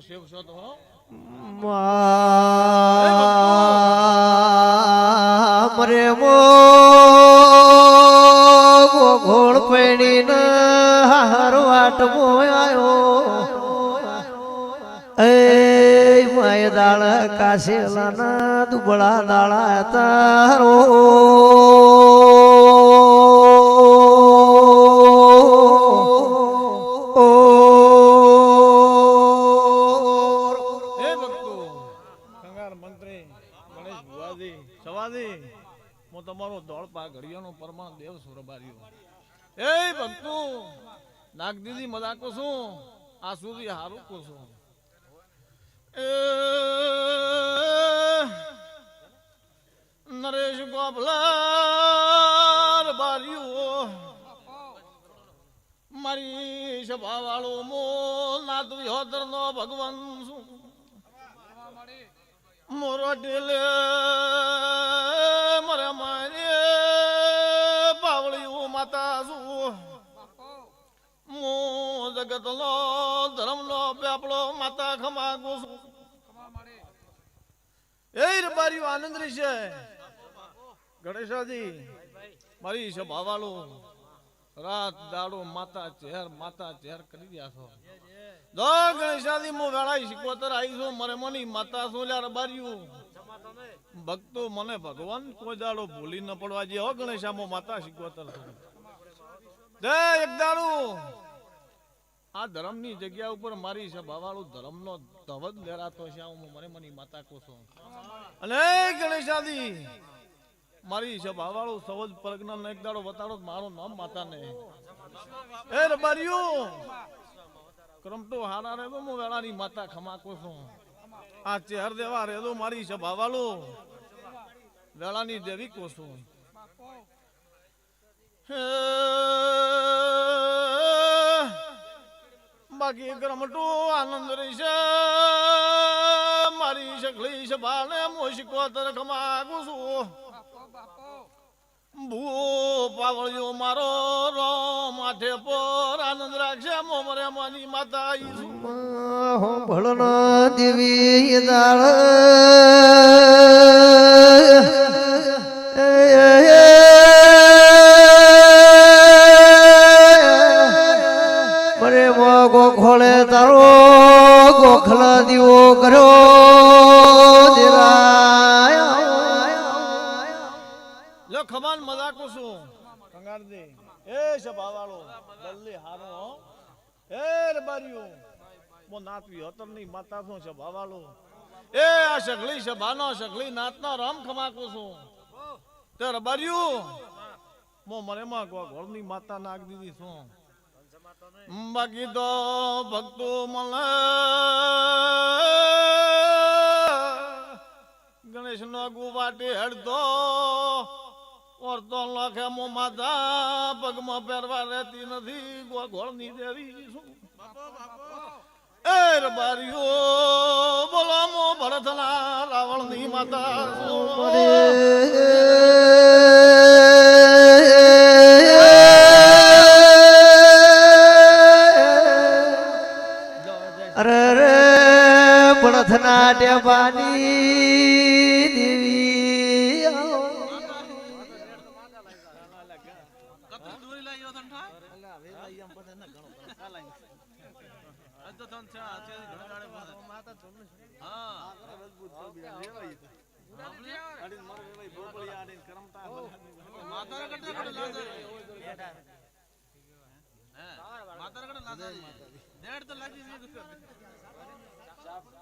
શિવ છો તો. મરે મો ઘોળ ને હાર વાટ મોયો એ માય દાળ કાશેલા ના દુબળા દાળા તારો હું તમારો દોડપા ઘડિયાનો પરમાણ દેવ સુરબાર્યો એ ભક્તો નાગ દીદી મજાકો છું? આ સુધી હારું કો છું? નરેશ ગોભલાર બાર્યું મારી સભા વાળો મો નાથ વિહોદર નો ભગવાન છું. મોરો ઢેલે, મરે મારે પાવળિયું માતા છું મો જગત નો ધર્મ નો પેપડો માતા ખમા છું. એ રબારીઓ આનંદ છે. ગણેશાજી, મારી છે વાળો રાત દાડો માતા ચહેર માતા ચહેર કરી રહ્યા છો. દો ગણેશાદી મો વેળાઈ શીખવતર આવી છું મરે મની માતા શું લ્યા રબાર્યું ભક્તો મને ભગવાન કોઈ દાડો ભૂલી ન પડવા જે હો ગણેશા માતા શીખવતર છું. દે એક દાડો આ ધર્મની જગ્યા ઉપર મારી સભાવાળું ધર્મનો ધવજ લેરાતો છે. હું મને મની માતા કોસો અને ગણેશાદી મારી સભાવાળું સવજ પરગના એક દાડો બતાડો તો મારું નામ માતા ને એ રબારીયું કરમટો હારા રે હું વેળાની માતા ખમાકો છું. આ ચહેર દેવા રે તો મારી સભાવાળો વેળાની દેવી કો છું બાકી કરમટો આનંદ રહેશે. મારી સગલી સભાને મોશિકો તરખ માગું છું. ભૂ પાવળિયો મારો રો માથે પર આનંદ રાખશે, મોમરે માની માતા ઈ છું. ભળનો દેવી દાળ. મરે મોગો ખોળે તારો ગોખલા દીવો કર્યો દેરાય લો ખમાન મજાકો છું. કંગાર દે એ સભાવાળો જલ્દી હારો, હો. એ મો નાતવી હતરની માતા છું સભાવાળો એ આ સગલી સભાનો સગલી નાતનો રામ ખમાકો છું. તે રબારીઓ મો મને માં ઘોળની માતા નાગ દીધી છું બાકી તો ભક્તો મળે. ગણેશ નો ગુવાટી હેડતો. ઓરતો લખે મો માતા પગમાં પહેરવા રહેતી નથી. ગોળની દેવી શું એ રબારીઓ, બોલો મો ભરતના રાવણની માતા અરે રે બળથના ડેબાની દેવી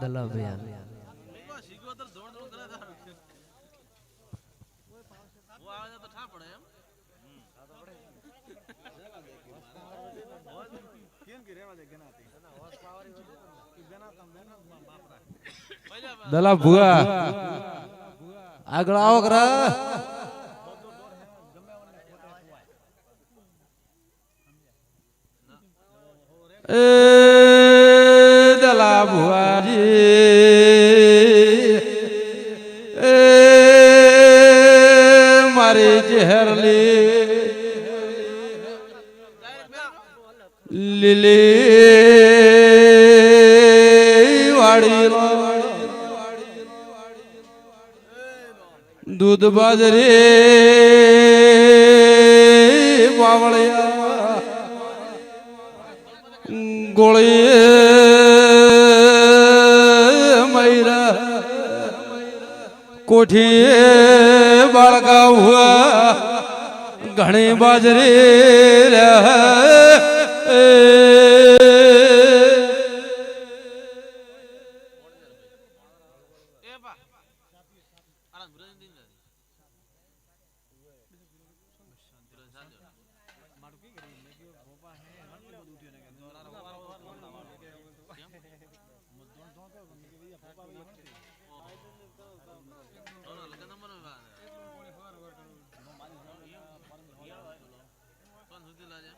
દલાભાઈ દલા ભુવા. આગળ આવો કરા. એ દલા ભુઆજી મારી ચહેરલી લીલી દૂધ બાજરી બાવળિયા ગોળી મૈરા કોઠી બાળકા હુઆ ઘણી બાજરી 알아 물어야 된다. મારું કઈ કર્યું મેં કહ્યું ગોપા હે મને બધું ઉઠ્યું ને કે મધોણ તો કે મેં કે ભાઈ ગોપા ભાઈ નથી ઓ ના લગન નંબરમાં એક કોણ કોણ હવાર હવાર કરું મારી પરમ હવાર કોણ સુધી લાજા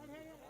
And hey, hey.